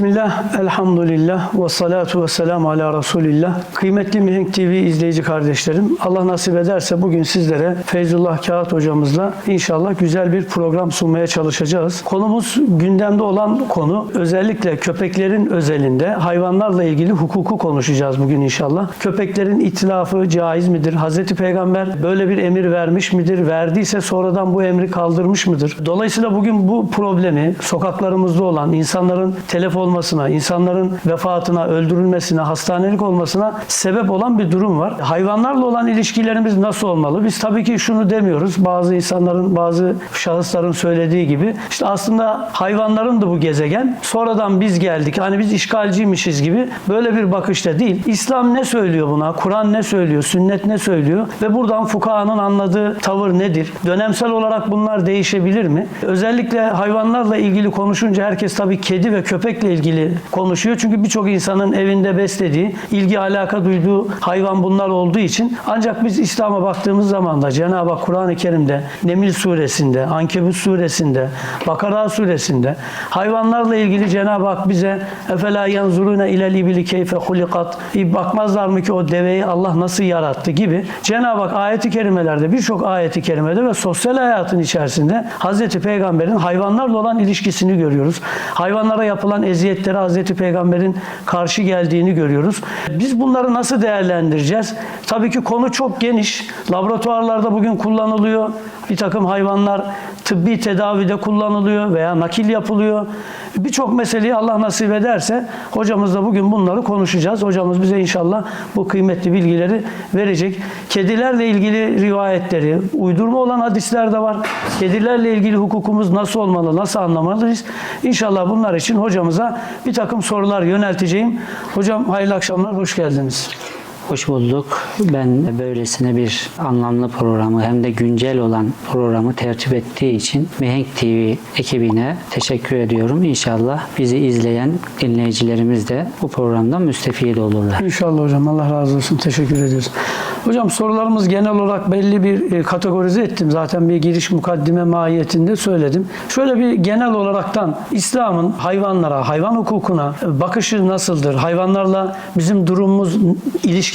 Bismillah, elhamdülillah, ve salatu ve selamu ala Resulillah. Kıymetli Mihenk TV izleyici kardeşlerim, Allah nasip ederse bugün sizlere Feyzullah Kağıt hocamızla inşallah güzel bir program sunmaya çalışacağız. Konumuz gündemde olan konu özellikle köpeklerin özelinde hayvanlarla ilgili hukuku konuşacağız bugün inşallah. Köpeklerin itilafı caiz midir? Hazreti Peygamber böyle bir emir vermiş midir? Verdiyse sonradan bu emri kaldırmış mıdır? Dolayısıyla bugün bu problemi sokaklarımızda olan insanların telef olmasına, insanların vefatına, öldürülmesine, hastanelik olmasına sebep olan bir durum var. Hayvanlarla olan ilişkilerimiz nasıl olmalı? Biz tabii ki şunu demiyoruz. Bazı insanların, bazı şahısların söylediği gibi işte aslında hayvanların da bu gezegen. Sonradan biz geldik. Hani biz işgalciymişiz gibi böyle bir bakışta değil. İslam ne söylüyor buna? Kur'an ne söylüyor? Sünnet ne söylüyor? Ve buradan fukahanın anladığı tavır nedir? Dönemsel olarak bunlar değişebilir mi? Özellikle hayvanlarla ilgili konuşunca herkes tabii kedi ve köpekle ilgili konuşuyor. Çünkü birçok insanın evinde beslediği, ilgi alaka duyduğu hayvan bunlar olduğu için ancak biz İslam'a baktığımız zaman da Cenab-ı Hak Kur'an-ı Kerim'de Nemil suresinde, Ankebut suresinde, Bakara suresinde hayvanlarla ilgili Cenab-ı Hak bize efela yanzuruna ilel ibili keyfe hulikat "İyi bakmazlar mı ki o deveyi Allah nasıl yarattı gibi Cenab-ı Hak ayeti kerimelerde birçok ayeti kerimede ve sosyal hayatın içerisinde Hazreti Peygamber'in hayvanlarla olan ilişkisini görüyoruz. Hayvanlara yapılan eziyetlere Hazreti Peygamber'in karşı geldiğini görüyoruz. Biz bunları nasıl değerlendireceğiz? Tabii ki konu çok geniş. Laboratuvarlarda bugün kullanılıyor. Bir takım hayvanlar tıbbi tedavide kullanılıyor veya nakil yapılıyor. Birçok meseleyi Allah nasip ederse hocamızla bugün bunları konuşacağız. Hocamız bize inşallah bu kıymetli bilgileri verecek. Kedilerle ilgili rivayetleri, uydurma olan hadisler de var. Kedilerle ilgili hukukumuz nasıl olmalı, nasıl anlamalıyız? İnşallah bunlar için hocamıza bir takım sorular yönelteceğim. Hocam hayırlı akşamlar, hoş geldiniz. Hoş bulduk. Ben böylesine bir anlamlı programı hem de güncel olan programı tertip ettiği için Mihenk TV ekibine teşekkür ediyorum. İnşallah bizi izleyen dinleyicilerimiz de bu programdan müstefid olurlar. İnşallah hocam Allah razı olsun. Teşekkür ediyoruz. Hocam sorularımız genel olarak belli bir e, kategorize ettim. Zaten bir giriş mukaddime mahiyetinde söyledim. Şöyle bir genel olaraktan İslam'ın hayvanlara, hayvan hukukuna bakışı nasıldır? Hayvanlarla bizim durumumuz,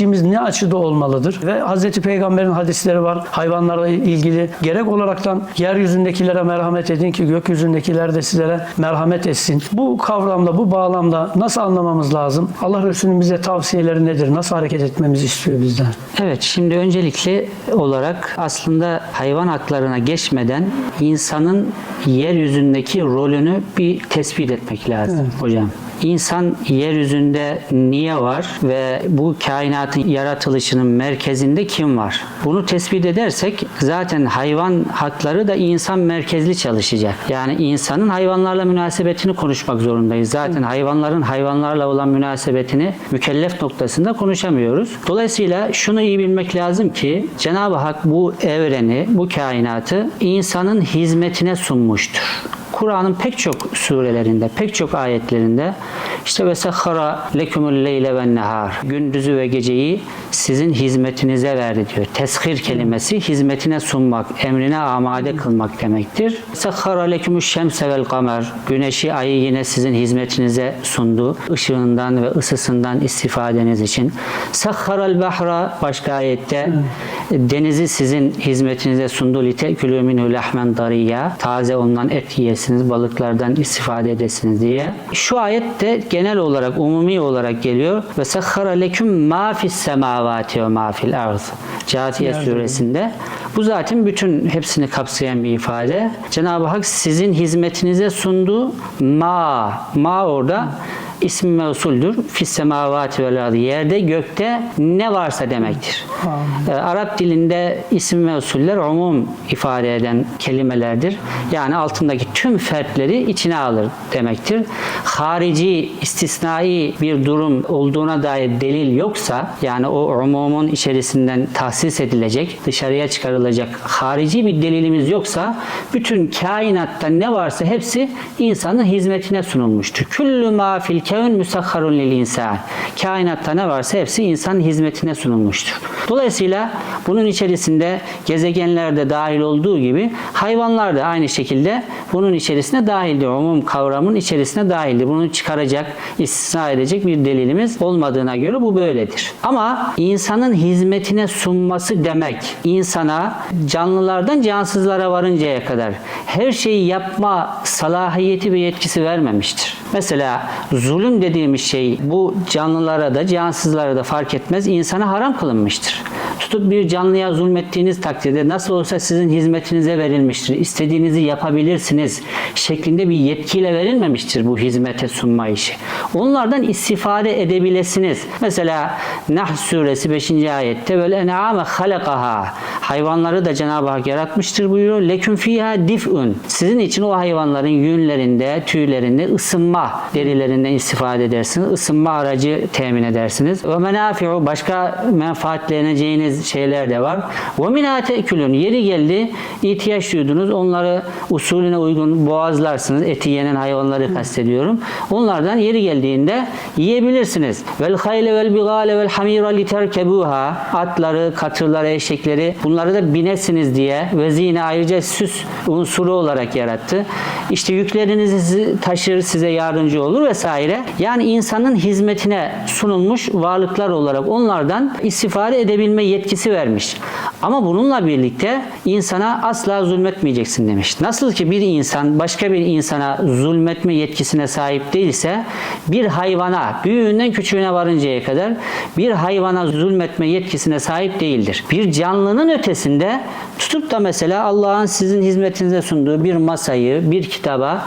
ilişkimiz ne açıda olmalıdır? Ve Hazreti Peygamber'in hadisleri var. Hayvanlarla ilgili gerek olaraktan yeryüzündekilere merhamet edin ki gökyüzündekiler de sizlere merhamet etsin. Bu kavramla, bu bağlamda nasıl anlamamız lazım? Allah Resulü'nün bize tavsiyeleri nedir? Nasıl hareket etmemizi istiyor bizden? Evet, şimdi öncelikli olarak aslında hayvan haklarına geçmeden insanın yeryüzündeki rolünü bir tespit etmek lazım hocam. İnsan yeryüzünde niye var ve bu kainatın yaratılışının merkezinde kim var? Bunu tespit edersek zaten hayvan hakları da insan merkezli çalışacak. Yani insanın hayvanlarla münasebetini konuşmak zorundayız. Zaten hayvanların hayvanlarla olan münasebetini mükellef noktasında konuşamıyoruz. Dolayısıyla şunu iyi bilmek lazım ki Cenab-ı Hak bu evreni, bu kainatı insanın hizmetine sunmuştur. Kur'an'ın pek çok surelerinde, pek çok ayetlerinde işte ve sehhara lekumul leyle ve nehar gündüzü ve geceyi sizin hizmetinize verdi diyor. Teshir kelimesi hizmetine sunmak, emrine amade kılmak demektir. Sehhara lekumuş şemse vel kamer güneşi ayı yine sizin hizmetinize sundu. Işığından ve ısısından istifadeniz için. Sehharal bahra başka ayette denizi sizin hizmetinize sundu. Litekülü minhu lehmen dariyya taze olunan et yiyesiniz, balıklardan istifade edesiniz diye. Şu ayet de genel olarak, umumi olarak geliyor. Ve sehhara leküm ma fis semavati ve ma fil arz. Câthiye suresinde. Bu zaten bütün hepsini kapsayan bir ifade. Cenab-ı Hak sizin hizmetinize sunduğu ma, ma orada ismi mevsuldür. Fis semavati vel ardı. Yerde gökte ne varsa demektir. Ee, Arap dilinde isim mevsuller umum ifade eden kelimelerdir. Yani altındaki tüm fertleri içine alır demektir. Harici, istisnai bir durum olduğuna dair delil yoksa yani o umumun içerisinden tahsis edilecek, dışarıya çıkarılacak harici bir delilimiz yoksa bütün kainatta ne varsa hepsi insanın hizmetine sunulmuştur. Küllü ma fil kevn müsahharun lil insan. Kainatta ne varsa hepsi insan hizmetine sunulmuştur. Dolayısıyla bunun içerisinde gezegenler de dahil olduğu gibi hayvanlar da aynı şekilde bunun içerisine dahildir. Umum kavramın içerisine dahildir. Bunu çıkaracak, istisna edecek bir delilimiz olmadığına göre bu böyledir. Ama insanın hizmetine sunması demek, insana canlılardan cansızlara varıncaya kadar her şeyi yapma salahiyeti ve yetkisi vermemiştir. Mesela zulüm dediğimiz şey bu canlılara da cansızlara da fark etmez insana haram kılınmıştır. Tutup bir canlıya zulmettiğiniz takdirde nasıl olsa sizin hizmetinize verilmiştir. İstediğinizi yapabilirsiniz şeklinde bir yetkiyle verilmemiştir bu hizmete sunma işi. Onlardan istifade edebilirsiniz. Mesela Nahl suresi 5. ayette böyle en'ame halakaha hayvanları da Cenab-ı Hak yaratmıştır buyuruyor. Lekün fiha dif'un. Sizin için o hayvanların yünlerinde, tüylerinde ısınma derilerinden istifade edersiniz. Isınma aracı temin edersiniz. Ve menafi'u başka menfaatleneceğiniz şeyler de var. Ve minâ te'külün. Yeri geldi ihtiyaç duydunuz. Onları usulüne uygun boğazlarsınız. Eti yenen hayvanları kastediyorum. Onlardan yeri geldiğinde yiyebilirsiniz. Vel hayle vel bigale vel hamira literkebuha. Atları, katırları, eşekleri bunları da binesiniz diye ve zine ayrıca süs unsuru olarak yarattı. İşte yüklerinizi taşır, size yardımcı olur vesaire. Yani insanın hizmetine sunulmuş varlıklar olarak onlardan istifade edebilme yetkisi vermiş. Ama bununla birlikte insana asla zulmetmeyeceksin demiş. Nasıl ki bir insan başka bir insana zulmetme yetkisine sahip değilse bir hayvana büyüğünden küçüğüne varıncaya kadar bir hayvana zulmetme yetkisine sahip değildir. Bir canlının ötesinde tutup da mesela Allah'ın sizin hizmetinize sunduğu bir masayı, bir kitaba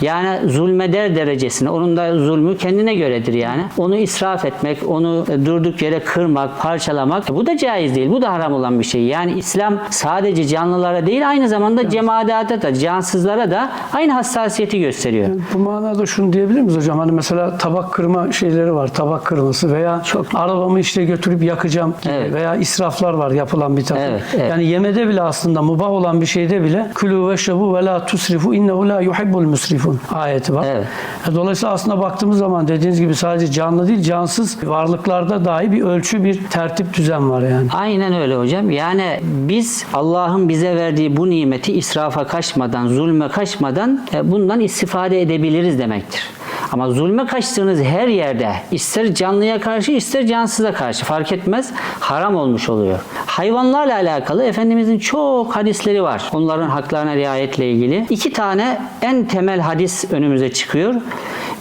yani zulmeder derecesine, onun da zulmü kendine göredir yani. Onu israf etmek, onu durduk yere kırmak, parçalamak bu da caiz değil. Bu da haram olan bir şey. Yani İslam sadece canlılara değil aynı zamanda cemadata da, cansızlara da aynı hassasiyeti gösteriyor. Bu manada şunu diyebilir miyiz hocam? Hani mesela tabak kırma şeyleri var. Tabak kırması veya Çok. arabamı işte götürüp yakacağım gibi Evet. veya israflar var yapılan bir takım. Evet, evet. Yani yemede bile aslında mubah olan bir şeyde bile külü ve şebu ve la tusrifu innehu la yuhibbul musrifun ayeti var. Evet. Dolayısıyla aslında baktığımız zaman dediğiniz gibi sadece canlı değil cansız varlıklarda dahi bir ölçü bir tertip düzen var yani. Aynen öyle hocam. Yani biz Allah'ın bize verdiği bu nimeti israfa kaçmadan, zulme kaçmadan e, bundan istifade edebiliriz demektir. Ama zulme kaçtığınız her yerde ister canlıya karşı ister cansıza karşı fark etmez haram olmuş oluyor. Hayvanlarla alakalı Efendimizin çok hadisleri var. Onların haklarına riayetle ilgili. İki tane en temel hadis önümüze çıkıyor.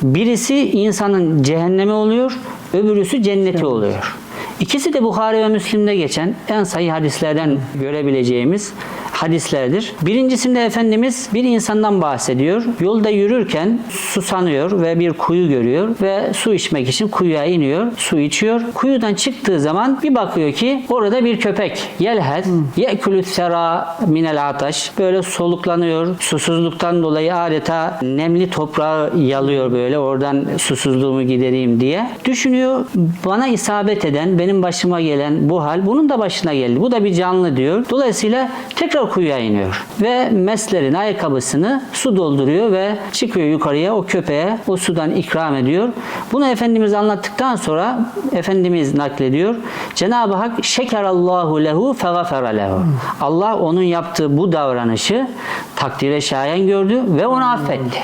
Birisi insanın cehennemi oluyor, öbürüsü cenneti oluyor. İkisi de Bukhari ve Müslim'de geçen en sayı hadislerden görebileceğimiz hadislerdir. Birincisinde Efendimiz bir insandan bahsediyor. Yolda yürürken susanıyor ve bir kuyu görüyor ve su içmek için kuyuya iniyor. Su içiyor. Kuyudan çıktığı zaman bir bakıyor ki orada bir köpek. Yelhed ye'kulü sera minel ataş. Böyle soluklanıyor. Susuzluktan dolayı adeta nemli toprağı yalıyor böyle. Oradan susuzluğumu gidereyim diye. Düşünüyor bana isabet eden, benim başıma gelen bu hal bunun da başına geldi. Bu da bir canlı diyor. Dolayısıyla tekrar kuyuya iniyor. Ve meslerin ayakkabısını su dolduruyor ve çıkıyor yukarıya o köpeğe o sudan ikram ediyor. Bunu Efendimiz anlattıktan sonra Efendimiz naklediyor. Cenab-ı Hak şekerallahu lehu fegafera lehu. Allah onun yaptığı bu davranışı takdire şayan gördü ve onu affetti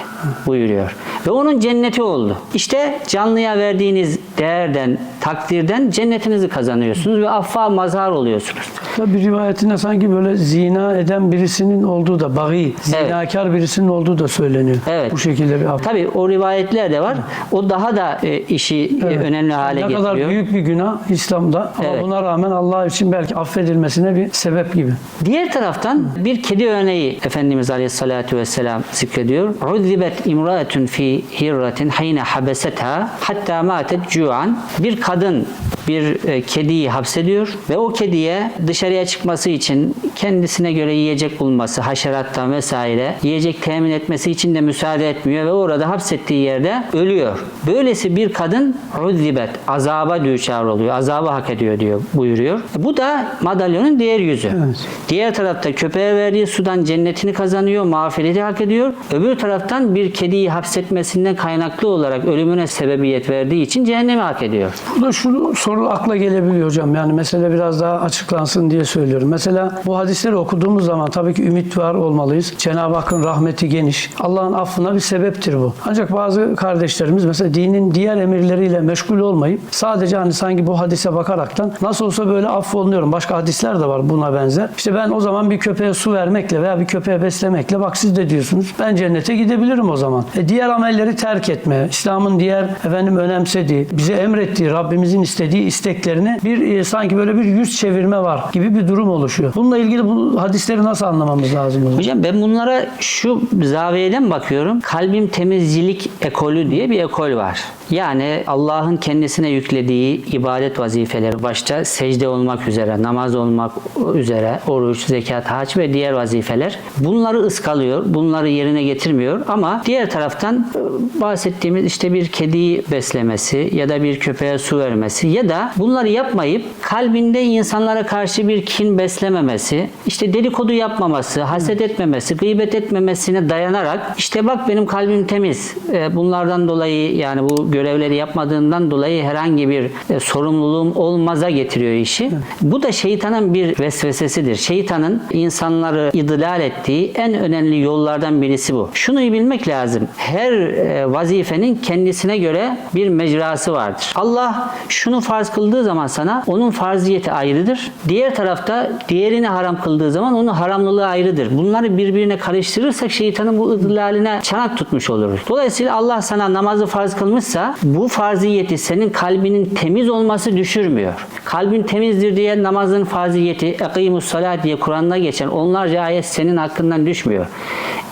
buyuruyor. Ve onun cenneti oldu. İşte canlıya verdiğiniz değerden, takdirden cennetinizi kazanıyorsunuz ve affa mazhar oluyorsunuz. Bir rivayetinde sanki böyle zina eden birisinin olduğu da bagi, zinakar birisinin olduğu da söyleniyor. Evet. Bu şekilde bir af. Tabi o rivayetler de var. O daha da e, işi e, Evet. önemli hale ne getiriyor. kadar büyük bir günah İslam'da ama Evet. buna rağmen Allah için belki affedilmesine bir sebep gibi. Diğer taraftan bir kedi örneği Efendimiz Aleyhisselatü Vesselam zikrediyor. Uzzibet imraetun fi hirratin hayne habesetha hatta matet cu'an. Bir kadın bir e, kediyi hapsediyor ve o kediye dışarıya çıkması için kendisine göre yiyecek bulması, haşerattan vesaire yiyecek temin etmesi için de müsaade etmiyor ve orada hapsettiği yerde ölüyor. Böylesi bir kadın uzzibet, azaba düçar oluyor, azabı hak ediyor diyor buyuruyor. Bu da madalyonun diğer yüzü. Evet. Diğer tarafta köpeğe verdiği sudan cennetini kazanıyor, mağfireti hak ediyor. Öbür taraftan bir kediyi hapsetmesinden kaynaklı olarak ölümüne sebebiyet verdiği için cehennemi hak ediyor. Burada şu soru akla gelebiliyor hocam. Yani mesele biraz daha açıklansın diye söylüyorum. Mesela bu hadisleri okuduğumuz zaman tabii ki ümit var olmalıyız. Cenab-ı Hakk'ın rahmeti geniş. Allah'ın affına bir sebeptir bu. Ancak bazı kardeşlerimiz mesela dinin diğer emirleriyle meşgul olmayıp sadece hani sanki bu hadise bakaraktan nasıl olsa böyle affolunuyorum. Başka hadisler de var buna benzer. İşte ben o zaman bir köpeğe su vermekle veya bir köpeğe beslemekle bak siz de diyorsunuz ben cennete gidebilirim o zaman. E diğer amelleri terk etme, İslam'ın diğer efendim önemsediği, bize emrettiği, Rabbimizin istediği isteklerini bir e, sanki böyle bir yüz çevirme var gibi bir durum oluşuyor. Bununla ilgili bu hadisleri nasıl anlamamız lazım? Hocam ben bunlara şu zaviyeden bakıyorum. Kalbim temizcilik ekolü diye bir ekol var. Yani Allah'ın kendisine yüklediği ibadet vazifeleri başta secde olmak üzere, namaz olmak üzere, oruç, zekat, hac ve diğer vazifeler. Bunları ıskalıyor, bunları yerine getirmiyor ama diğer taraftan e, bahsettiğimiz işte bir kediyi beslemesi ya da bir köpeğe su vermesi ya da bunları yapmayıp kalbinde insanlara karşı bir kin beslememesi, işte dedikodu yapmaması, haset etmemesi, gıybet etmemesine dayanarak işte bak benim kalbim temiz. E, Bunlardan dolayı yani bu görevleri yapmadığından dolayı herhangi bir e, sorumluluğum olmaza getiriyor işi. Bu da şeytanın bir vesvesesidir. Şeytanın insanları idlal ettiği en önemli yollardan birisi bu. Şunu bilmek lazım. Her e, vazifenin kendisine göre bir mecrası vardır. Allah şunu farz kıldığı zaman sana onun farziyeti ayrıdır. Diğer tarafta diğerini haram kıldığı zaman onun haramlılığı ayrıdır. Bunları birbirine karıştırırsak şeytanın bu idlaline çanak tutmuş oluruz. Dolayısıyla Allah sana namazı farz kılmışsa bu farziyeti senin kalbinin temiz olması düşürmüyor. Kalbin temizdir diye namazın farziyeti ekimus salat diye Kur'an'da geçen onlarca ayet senin hakkından düşmüyor.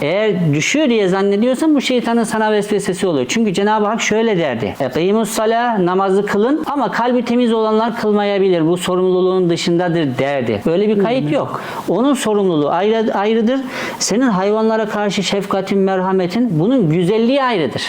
Eğer düşüyor diye zannediyorsan bu şeytanın sana vesvesesi oluyor. Çünkü Cenab-ı Hak şöyle derdi. Ekimus salah namazı kılın ama kalbi temiz olanlar kılmayabilir. Bu sorumluluğun dışındadır derdi. Böyle bir kayıt yok. Onun sorumluluğu ayrı, ayrıdır. Senin hayvanlara karşı şefkatin, merhametin bunun güzelliği ayrıdır.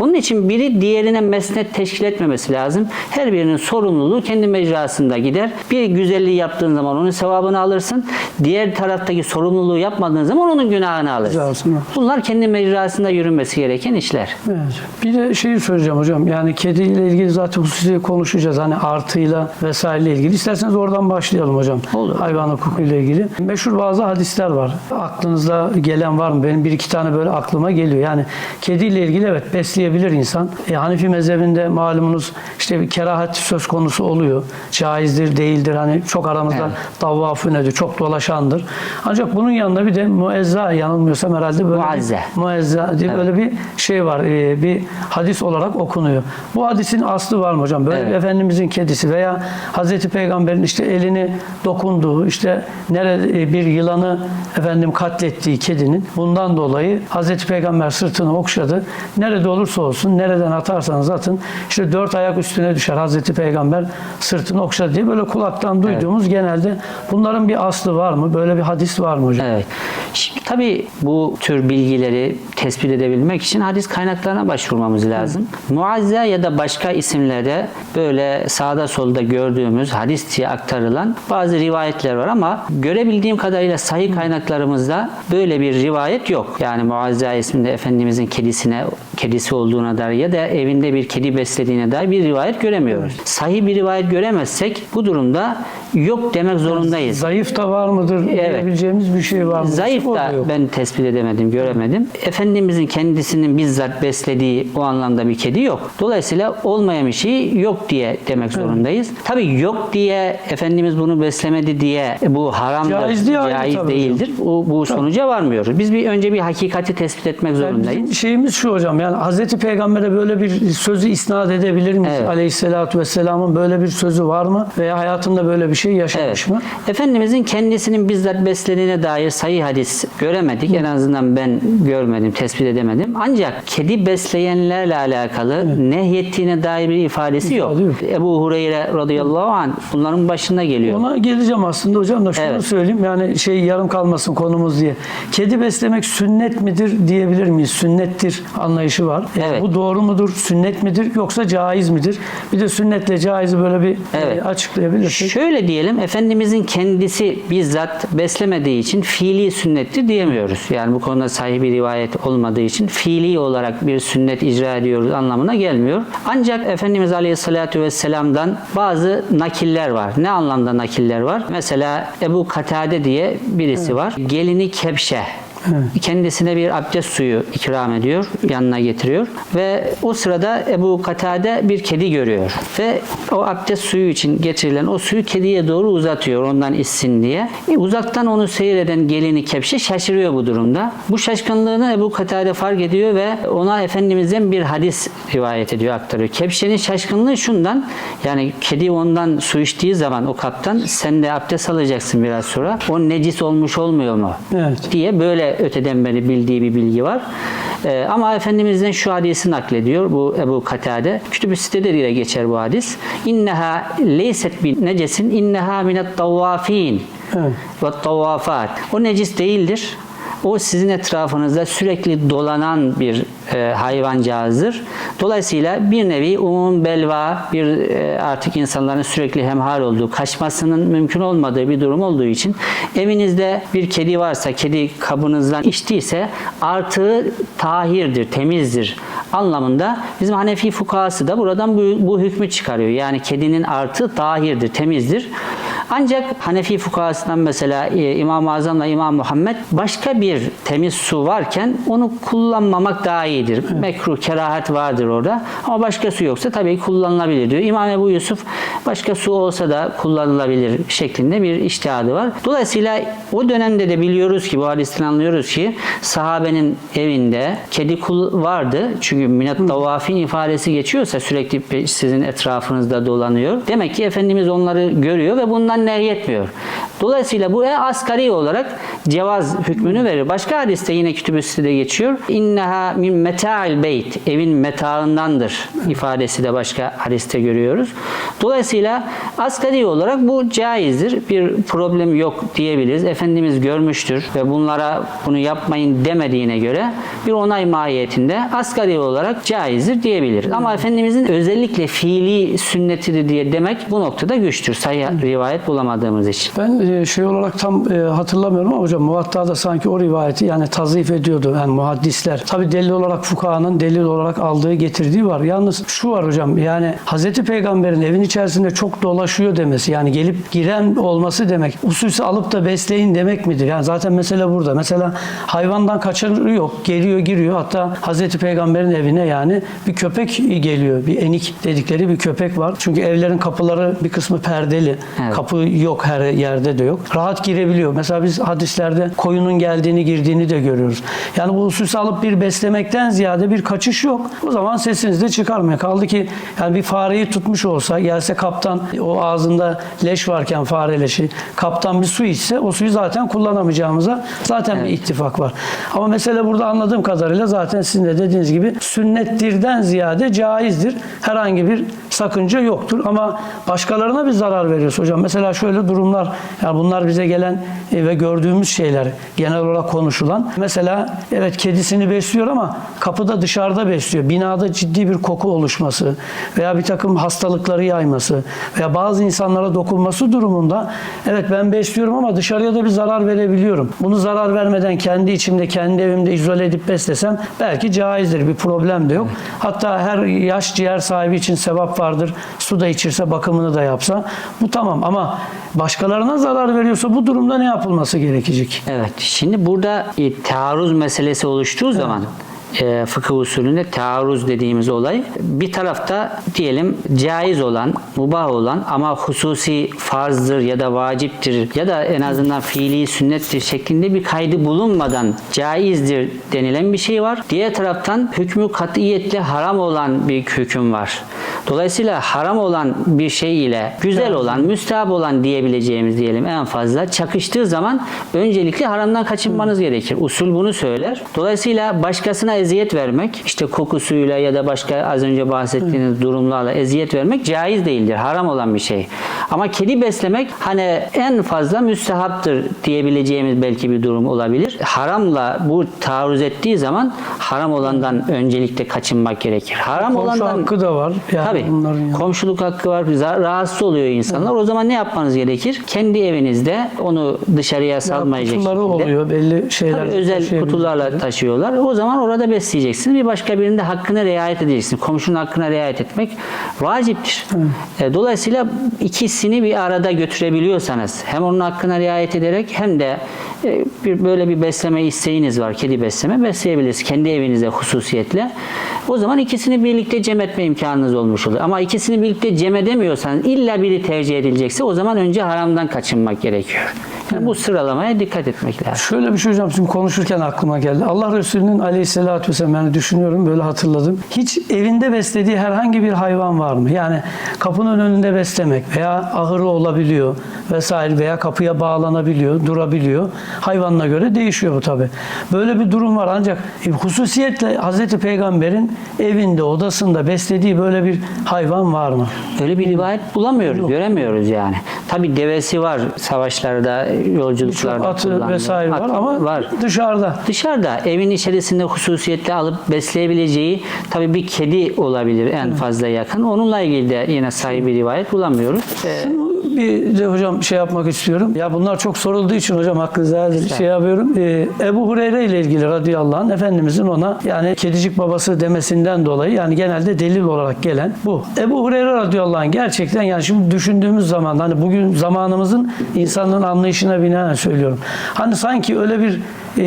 Onun için biri diğerine mesnet teşkil etmemesi lazım. Her birinin sorumluluğu kendi mecrasında gider. Bir güzelliği yaptığın zaman onun sevabını alırsın. Diğer taraftaki sorumluluğu yapmadığın zaman onun günahını alırsın. Bunlar kendi mecrasında yürünmesi gereken işler. Evet. Bir de şeyi söyleyeceğim hocam. Yani kediyle ilgili zaten hususi konuşacağız. Hani artıyla vesaireyle ilgili. İsterseniz oradan başlayalım hocam. Olur. Hayvan hukukuyla ilgili. Meşhur bazı hadisler var. Aklınızda gelen var mı? Benim bir iki tane böyle aklıma geliyor. Yani kediyle ilgili evet besleyebilir insan. E, Hanifi mezhebinde malumunuz işte bir kerahat söz konusu oluyor. Caizdir, değildir. Hani çok aramızda Evet. davvafı nedir? Çok dolaşandır. Ancak bunun yanında bir de muezza yanılmıyorsam herhalde böyle Muazze. Muezza diye böyle bir şey var. e, bir hadis olarak okunuyor. Bu hadisin aslı var mı hocam? Böyle Evet. Efendimizin kedisi veya Hazreti Peygamber'in işte elini dokunduğu, işte nerede bir yılanı efendim katlettiği kedinin bundan dolayı Hazreti Peygamber sırtını okşadı. Nerede olursa olsun, nereden atarsanız atın işte dört ayak üstüne düşer Hazreti Peygamber sırtını okşadı diye böyle kulaktan duyduğumuz genelde bunların bir aslı var mı? Böyle bir hadis var mı hocam? Evet. Şimdi tabii bu tür bilgileri tespit edebilmek için hadis kaynaklarına başvurmamız lazım. Muazza ya da başka isimlerde böyle sağda solda gördüğümüz hadis diye aktarılan bazı rivayetler var ama görebildiğim kadarıyla sahih kaynaklarımızda böyle bir rivayet yok. Yani Muazza isminde Efendimizin kedisine kedisi olduğuna dair ya da evinde bir kedi beslediğine dair bir rivayet göremiyoruz. Sahih bir rivayet göremezsek bu durumda yok demek zorundayız. Zayıf da var mıdır diyebileceğimiz bir şey var mı? Zayıf da yok. ben tespit edemedim, göremedim. Efendimizin kendisinin bizzat beslediği o anlamda bir kedi yok. Dolayısıyla olmayan bir şey yok diye demek zorundayız. Tabii yok diye Efendimiz bunu beslemedi diye bu haramdır, Caiz ayrı caiz tabii değildir. Bu, bu sonuca varmıyoruz. Biz bir önce bir hakikati tespit etmek Yani zorundayız. bizim şeyimiz şu hocam Yani Hazreti Peygamber'e böyle bir sözü isnat edebilir miyiz? Evet. Aleyhisselatü Vesselam'ın böyle bir sözü var mı? Veya hayatında böyle bir şey yaşamış Evet. mı? Efendimizin kendisinin bizzat beslediğine dair sayı hadis göremedik. En azından ben görmedim, tespit edemedim. Ancak kedi besleyenlerle alakalı nehyettiğine dair bir ifadesi yok. Yok. Ebu Hureyre radıyallahu anh bunların başında geliyor. Ona geleceğim aslında hocam da şunu Evet. söyleyeyim yani şey yarım kalmasın konumuz diye. Kedi beslemek sünnet midir diyebilir miyiz? Sünnettir anlayışı var. Evet. Bu doğru mudur? Sünnet midir yoksa caiz midir? Bir de sünnetle caizi böyle bir Evet. e, açıklayabilirsek. Şöyle diyelim, Efendimizin kendisi bizzat beslemediği için fiili sünnettir diyemiyoruz. Yani bu konuda sahibi rivayet olmadığı için fiili olarak bir sünnet icra ediyoruz anlamına gelmiyor. Ancak Efendimiz Aleyhisselatü Vesselam'dan bazı nakiller var. Ne anlamda nakiller var? Mesela Ebu Katade diye birisi var. Gelini Kebşe. Kendisine bir abdest suyu ikram ediyor, yanına getiriyor ve o sırada Ebu Katade bir kedi görüyor ve o abdest suyu için getirilen o suyu kediye doğru uzatıyor ondan içsin diye. E, uzaktan onu seyreden gelini kepşe şaşırıyor bu durumda. Bu şaşkınlığını Ebu Katade fark ediyor ve ona Efendimiz'den bir hadis rivayet ediyor, aktarıyor. Kepşenin şaşkınlığı şundan, yani kedi ondan su içtiği zaman o kaptan sen de abdest alacaksın biraz sonra. O necis olmuş olmuyor mu? Evet. diye böyle öteden beri bildiği bir bilgi var. Ee, ama Efendimiz'den şu hadisi naklediyor bu Ebu Katade. Kütüb-i Sitede de geçer bu hadis. İnneha leyset bin necesin inneha minet tavafin Evet. ve tavafat. O necis değildir. O sizin etrafınızda sürekli dolanan bir e, hayvancağızdır. Dolayısıyla bir nevi umum belva, bir e, artık insanların sürekli hemhal olduğu, kaçmasının mümkün olmadığı bir durum olduğu için evinizde bir kedi varsa, kedi kabınızdan içtiyse artığı tahirdir, temizdir anlamında bizim Hanefi fukahası da buradan bu, bu hükmü çıkarıyor. Yani kedinin artığı tahirdir, temizdir. Ancak Hanefi fukahasından mesela e, İmam-ı Azam'la İmam Muhammed başka bir temiz su varken onu kullanmamak daha iyidir. Mekruh, kerahat vardır orada. Ama başka su yoksa tabii kullanılabilir diyor. İmam Ebu Yusuf başka su olsa da kullanılabilir şeklinde bir iştihadı var. Dolayısıyla o dönemde de biliyoruz ki bu hadisten anlıyoruz ki sahabenin evinde kedi kul vardı. Çünkü minnet tavafin ifadesi geçiyorsa sürekli sizin etrafınızda dolanıyor. Demek ki Efendimiz onları görüyor ve bundan nehyetmiyor. Dolayısıyla bu e asgari olarak cevaz hükmünü verir. Başka hadiste yine kütüb-i Sitte'de geçiyor. İnneha min meta'il beyt. Evin metaağındandır ifadesi de başka hadiste görüyoruz. Dolayısıyla asgari olarak bu caizdir. Bir problem yok diyebiliriz. Efendimiz görmüştür ve bunlara bunu yapmayın demediğine göre bir onay mahiyetinde asgari olarak caizdir diyebiliriz. Ama Efendimizin özellikle fiili sünnetidir diye demek bu noktada güçtür. Sayı rivayet bulamadığımız için. Ben e, şey olarak tam e, hatırlamıyorum ama hocam Muvatta'da sanki o rivayeti yani tazif ediyordu yani muhaddisler. Tabi delil olarak fukahanın delil olarak aldığı getirdiği var. Yalnız şu var hocam yani Hazreti Peygamber'in evin içerisinde çok dolaşıyor demesi yani gelip giren olması demek. Usulse alıp da besleyin demek midir? Yani zaten mesele burada. Mesela hayvandan kaçırı yok. Geliyor giriyor. Hatta Hazreti Peygamber'in evine yani bir köpek geliyor. Bir enik dedikleri bir köpek var. Çünkü evlerin kapıları bir kısmı perdeli. Evet. Kapı yok her yerde de yok. Rahat girebiliyor. Mesela biz hadislerde koyunun geldiğini girdiğini de görüyoruz. Yani bu hususi alıp bir beslemekten ziyade bir kaçış yok. O zaman sesinizi de çıkarmıyor. Kaldı ki yani bir fareyi tutmuş olsa gelse kaptan o ağzında leş varken fare leşi kaptan bir su içse o suyu zaten kullanamayacağımıza zaten bir ittifak var. Ama mesele burada anladığım kadarıyla zaten sizin de dediğiniz gibi sünnettirden ziyade caizdir. Herhangi bir sakınca yoktur. Ama başkalarına bir zarar veriyoruz hocam. Mesela şöyle durumlar yani bunlar bize gelen e, ve gördüğümüz şeyler genel olarak konuşulan. Mesela evet kedisini besliyor ama kapıda dışarıda besliyor. Binada ciddi bir koku oluşması veya bir takım hastalıkları yayması veya bazı insanlara dokunması durumunda evet ben besliyorum ama dışarıya da bir zarar verebiliyorum. Bunu zarar vermeden kendi içimde, kendi evimde izole edip beslesem belki caizdir. Bir problem de yok. Hatta her yaş ciğer sahibi için sevap vardır. Su da içirse, bakımını da yapsa. Bu tamam ama başkalarına zarar veriyorsa bu durumda ne yapılması gerekecek? Evet. Şimdi burada e, taarruz meselesi oluştuğu zaman e, fıkıh usulünde taarruz dediğimiz olay. Bir tarafta diyelim caiz olan, mubah olan ama hususi farzdır ya da vaciptir ya da en azından fiili sünnettir şeklinde bir kaydı bulunmadan caizdir denilen bir şey var. Diğer taraftan hükmü katiyetle haram olan bir hüküm var. Dolayısıyla haram olan bir şey ile güzel olan, müstehap olan diyebileceğimiz diyelim en fazla çakıştığı zaman öncelikle haramdan kaçınmanız gerekir. Usul bunu söyler. Dolayısıyla başkasına eziyet vermek, işte kokusuyla ya da başka az önce bahsettiğiniz durumlarla eziyet vermek caiz değildir. Haram olan bir şey. Ama kedi beslemek hani en fazla müstehaptır diyebileceğimiz belki bir durum olabilir. Haramla bu taarruz ettiği zaman haram olandan öncelikle kaçınmak gerekir. Haram Komşu olandan hakkı da var. Yani Tabii. yani. Komşuluk hakkı var. Rahatsız oluyor insanlar. O zaman ne yapmanız gerekir? Kendi evinizde onu dışarıya salmayacak kutuları şekilde. oluyor belli şeyler. Tabii özel kutularla taşıyorlar. O zaman orada besleyeceksin. Bir başka birinde hakkına riayet edeceksin. Komşunun hakkına riayet etmek vaciptir. E, Dolayısıyla ikisini bir arada götürebiliyorsanız hem onun hakkına riayet ederek hem de e, bir böyle bir besleme isteğiniz var. Kedi besleme besleyebilirsiniz. Kendi evinizde hususiyetle. O zaman ikisini birlikte cem etme imkanınız olmuş oluyor. Ama ikisini birlikte cem edemiyorsanız illa biri tercih edilecekse o zaman önce haramdan kaçınmak gerekiyor. Yani bu sıralamaya dikkat etmek lazım. Şöyle bir şey hocam şimdi konuşurken aklıma geldi. Allah Resulü'nün aleyhissalatü vesselam yani düşünüyorum böyle hatırladım. Hiç evinde beslediği herhangi bir hayvan var mı? Yani kapının önünde beslemek veya ahırı olabiliyor vesaire veya kapıya bağlanabiliyor, durabiliyor. Hayvanına göre değişiyor bu tabi. Böyle bir durum var ancak e, hususiyetle Hazreti Peygamber'in evinde, odasında beslediği böyle bir hayvan var mı? Öyle bir rivayet bulamıyoruz, göremiyoruz yani. Tabi devesi var savaşlarda, Çok yolculuklarda atı kullandığı. vesaire var Atı ama var. dışarıda. Dışarıda evin içerisinde hususiyetle alıp besleyebileceği tabii bir kedi olabilir en fazla yakın. Onunla ilgili de yine sahih bir rivayet bulamıyoruz. Ee, Bir de hocam şey yapmak istiyorum. Ya bunlar çok sorulduğu için hocam hakkınızda şey yapıyorum. Ee, Ebu Hureyre ile ilgili radıyallahu anh Efendimizin ona yani kedicik babası demesinden dolayı yani genelde delil olarak gelen bu. Ebu Hureyre radıyallahu anh gerçekten yani şimdi düşündüğümüz zaman hani bugün zamanımızın insanlığın anlayışına binaen söylüyorum. Hani sanki öyle bir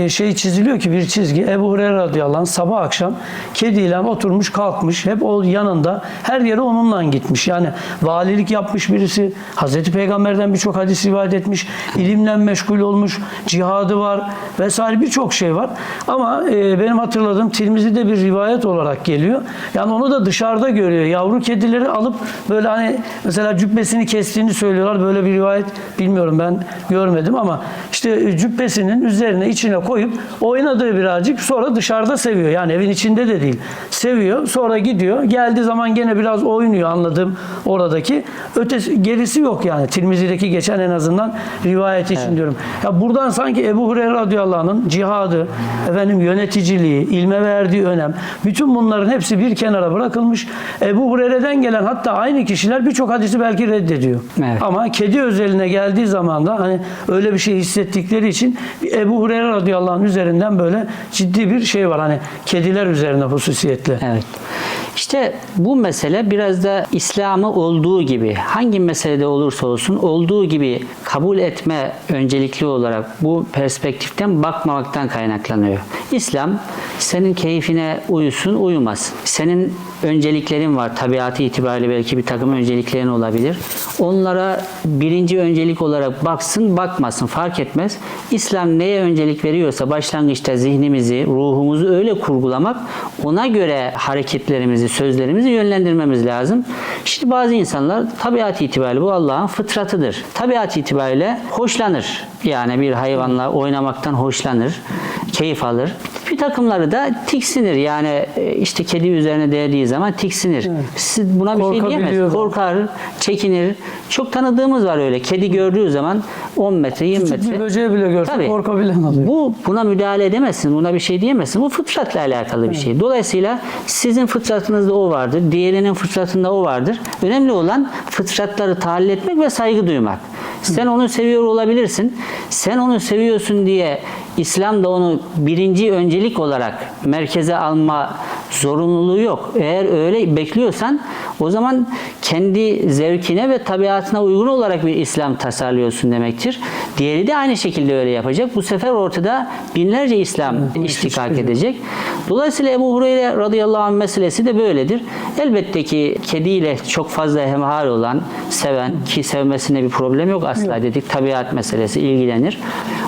şey çiziliyor ki bir çizgi. Ebu Hureyre radıyallahu anh sabah akşam kediyle oturmuş kalkmış. Hep o yanında her yere onunla gitmiş. Yani valilik yapmış birisi. Hazreti Peygamber'den birçok hadis rivayet etmiş. ilimle meşgul olmuş. Cihadı var vesaire birçok şey var. Ama e, benim hatırladığım Tirmizi'de bir rivayet olarak geliyor. Yani onu da dışarıda görüyor. Yavru kedileri alıp böyle hani mesela cübbesini kestiğini söylüyorlar. Böyle bir rivayet bilmiyorum ben görmedim ama işte cübbesinin üzerine içine koyup oynadığı birazcık sonra dışarıda seviyor. Yani evin içinde de değil. Seviyor. Sonra gidiyor. Geldiği zaman gene biraz oynuyor anladığım oradaki. Ötesi gerisi yok yani. Tirmizi'deki geçen en azından rivayet için diyorum. Ya buradan sanki Ebu Hureyre radıyallahu anh'ın cihadı, efendim yöneticiliği, ilme verdiği önem, bütün bunların hepsi bir kenara bırakılmış. Ebu Hureyre'den gelen hatta aynı kişiler birçok hadisi belki reddediyor. Evet. Ama kedi özeline geldiği zaman da hani öyle bir şey hissettikleri için Ebu Hureyre radıyallahu anh üzerinden böyle ciddi bir şey var. Hani kediler üzerine hususiyetle. Evet. İşte bu mesele biraz da İslam'ı olduğu gibi hangi meselede olursa olsun olduğu gibi kabul etme öncelikli olarak bu perspektiften bakmamaktan kaynaklanıyor. İslam senin keyfine uyusun uyumaz. Senin önceliklerin var. Tabiatı itibariyle belki bir takım önceliklerin olabilir. Onlara birinci öncelik olarak baksın bakmasın fark etmez. İslam neye öncelik veriyorsa başlangıçta zihnimizi, ruhumuzu öyle kurgulamak ona göre hareketlerimizi, sözlerimizi yönlendirmemiz lazım. Şimdi bazı insanlar tabiat itibariyle bu Allah'ın fıtratıdır. Tabiat itibariyle hoşlanır. Yani bir hayvanla oynamaktan hoşlanır, keyif alır. Takımları da tiksinir. Yani e, işte kedi üzerine değdiği zaman tiksinir. Siz buna bir şey diyemez. Korkar, çekinir. Çok tanıdığımız var öyle. Kedi gördüğü zaman 10 metre, 20 Küçük bir metre. böceği bile görse Tabii. korkabilen oluyor. Bu buna müdahale edemezsin. Buna bir şey diyemezsin. Bu fıtratla alakalı bir şey. Dolayısıyla sizin fıtratınızda o vardır. Diğerinin fıtratında o vardır. Önemli olan fıtratları tahlil etmek ve saygı duymak. Sen onu seviyor olabilirsin. Sen onu seviyorsun diye İslam da onu birinci öncelik olarak merkeze alma zorunluluğu yok. Eğer öyle bekliyorsan o zaman kendi zevkine ve tabiatına uygun olarak bir İslam tasarlıyorsun demektir. Diğeri de aynı şekilde öyle yapacak. Bu sefer ortada binlerce İslam iştikak edecek. Dolayısıyla Ebu Hureyre radıyallahu anh meselesi de böyledir. Elbette ki kediyle çok fazla hemhal olan, seven ki sevmesine bir problem yok asla dedik. Tabiat meselesi ilgilenir.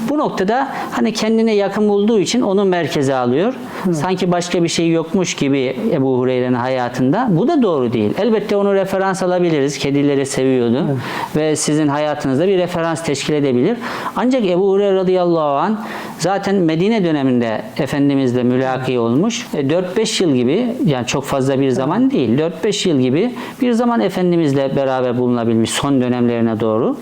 Bu noktada hani kendine yakın bulduğu için onu merkeze alıyor. Sanki başka bir şey yokmuş gibi Ebu Hureyre'nin hayatında. Bu da doğru değil. Elbette onu referans alabiliriz. Kedileri seviyordu. Ve sizin hayatınızda bir referans teşkil edebilir. Ancak Ebu Hureyre radıyallahu anh zaten Medine döneminde Efendimizle mülaki olmuş. E, 4-5 yıl gibi yani çok fazla bir zaman değil. 4-5 yıl gibi bir zaman Efendimizle beraber bulunabilmiş son dönemlerine doğru.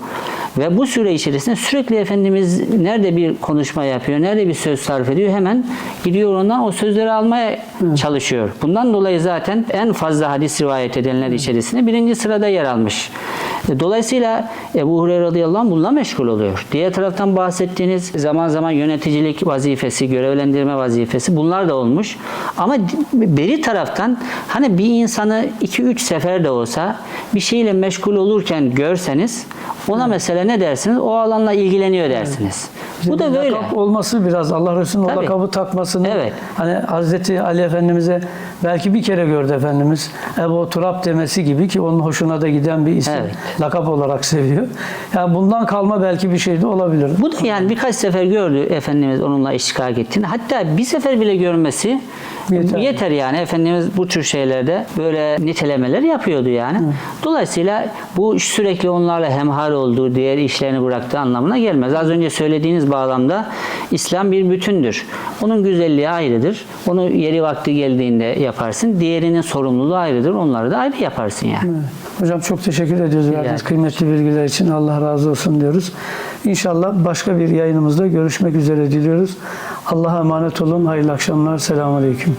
Ve bu süre içerisinde sürekli Efendimiz nerede bir konuşma yapıyor, nerede bir söz sarf ediyor hemen gidiyor ondan o sözleri almaya çalışıyor. Bundan dolayı zaten en fazla hadis rivayet edenler içerisinde birinci sırada yer almış. Dolayısıyla Ebu Hureyre radıyallahu anh bununla meşgul oluyor. Diğer taraftan bahsettiğiniz zaman zaman yöneticilik vazifesi, görevlendirme vazifesi bunlar da olmuş. Ama beri taraftan hani bir insanı 2-3 sefer de olsa bir şeyle meşgul olurken görseniz ona mesela ne dersiniz? O alanla ilgileniyor dersiniz. Bu da böyle. olması biraz Allah Resulü'nün o lakabı takmasını Evet. hani Hazreti Ali Efendimiz'e belki bir kere gördü Efendimiz Ebu Turab demesi gibi ki onun hoşuna da giden bir isim Evet. Lakap olarak seviyor. Yani bundan kalma belki bir şey de olabilir. Bu da yani birkaç sefer gördü Efendimiz onunla iştikak ettiğini. Hatta bir sefer bile görmesi Yeter. yeter, yani. Efendimiz bu tür şeylerde böyle nitelemeler yapıyordu yani. Dolayısıyla bu sürekli onlarla hemhal olduğu, diğer işlerini bıraktığı anlamına gelmez. Az önce söylediğiniz bağlamda İslam bir bütündür. Onun güzelliği ayrıdır. Onu yeri vakti geldiğinde yaparsın. Diğerinin sorumluluğu ayrıdır. Onları da ayrı yaparsın yani. Hocam çok teşekkür ediyoruz verdiğiniz ederim. kıymetli bilgiler için. Allah razı olsun diyoruz. İnşallah başka bir yayınımızda görüşmek üzere diliyoruz. Allah'a emanet olun. Hayırlı akşamlar. Selamun Aleyküm.